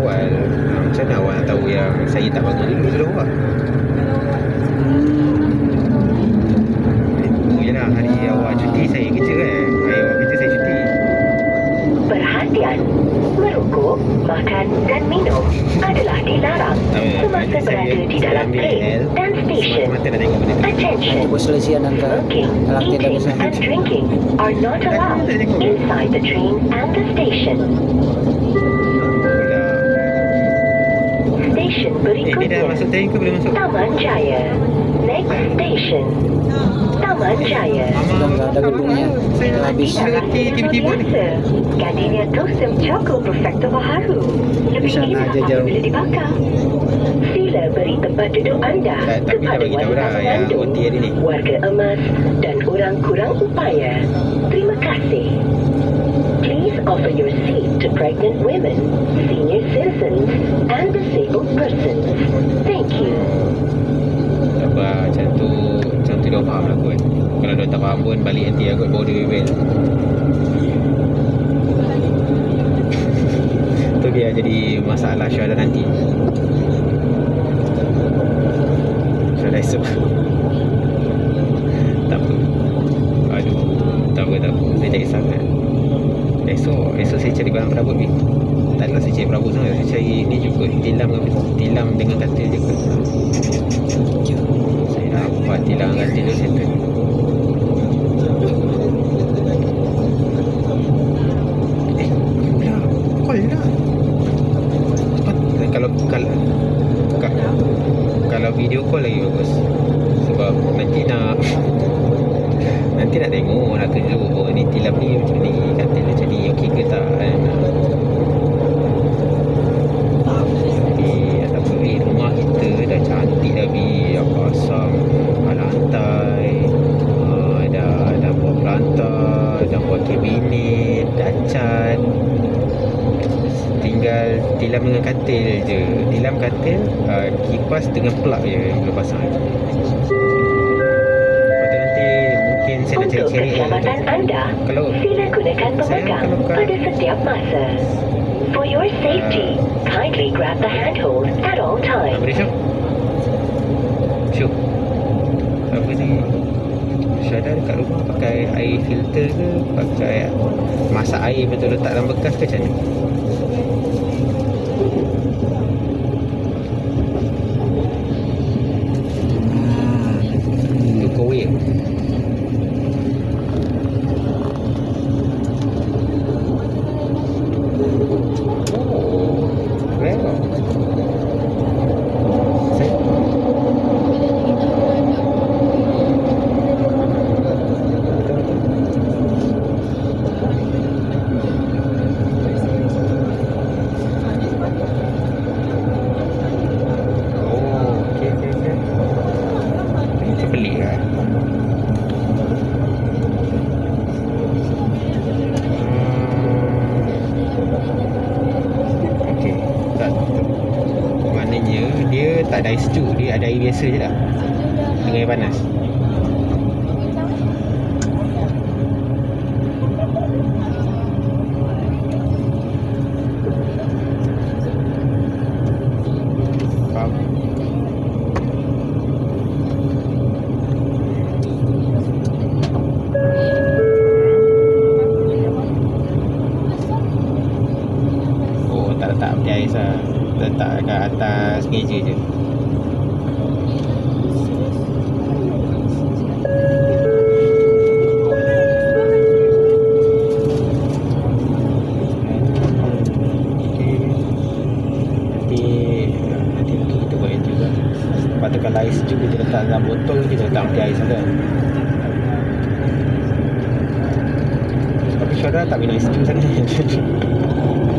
awal. Macam mana awak nak tahu yang Saya tak bangun dulu sebelum awak? Itu je lah. Hari awak cuti saya kerja kan. Hari awak kerja saya cuti. Perhatian, merokok, makan dan minum adalah dilarang. Ah, semasa saya- berada di dalam train dan stesen. Tu. Attention. Perselisihan antara Smoking, dalam tenda eating besar. and drinking are not allowed inside the train and the station. Eh dia dah masuk tank ke belum masuk? Taman Jaya. Next station, Taman Jaya. Sudah tak ada gedungnya. Saya Dah habis. tiba-tiba ni Gardenia Toastem Choco Perfecto baharu. Lebih Sana indah aja jauh. apabila dibakar. Sila beri tempat duduk anda Tak, dah kepada wanita dah yang mengandung, OT hari ni. warga emas dan orang kurang upaya. Terima kasih. Please offer your seat to pregnant women, senior citizens, and disabled persons. Thank you. Tak apa macam tu Macam tu dia faham lah kot Faham pun Balik nanti aku bawa dia bebel. Tu dia jadi masalah Syuhada nanti. Syuhada esok. Tak apa. Aduh Tak apa tak apa. Saya tak kisah kan Esok Esok saya cari barang perabot ni. Tak adalah saya cari perabot sangat Saya cari ni juga. Tilam dengan Tilam dengan katil juga. Saya dapat tilang kat tidur center Nanti nak tengok Nak tunjuk. Oh ni tilam ni macam ni Katil macam ni. Okey ke tak kan Tapi apa eh, rumah kita dah cantik dah bi. Dah pasang lantai. Uh, dah dah buat pelantar dah buat kabinet dah cat. Tinggal tilam dengan katil je. Tilam katil uh, kipas dengan plug je kita pasang Untuk keselamatan anda, sila gunakan pemegang pada setiap masa. For your safety, kindly grab the handhold at all times. dia Syuk? Syuk. Apa ni? Syahda dekat rumah pakai air filter ke? Pakai Masak air betul letak dalam bekas ke macam ni kowe Oh Rare saya Oh, okey okey okey. Ini macam pelik lah. Hmm. Okey, tak maknanya dia tak ada air sejuk, dia ada air biasa je lah. Dengan air panas. Oh, tak letak peti ais lah. Letak kat atas meja je. Nanti nanti kita buat yang juga. Tu kalau ais sejuk kita letak dalam botol kita letak peti ais kan. Tapi Syara tak minum ais sejuk sangat.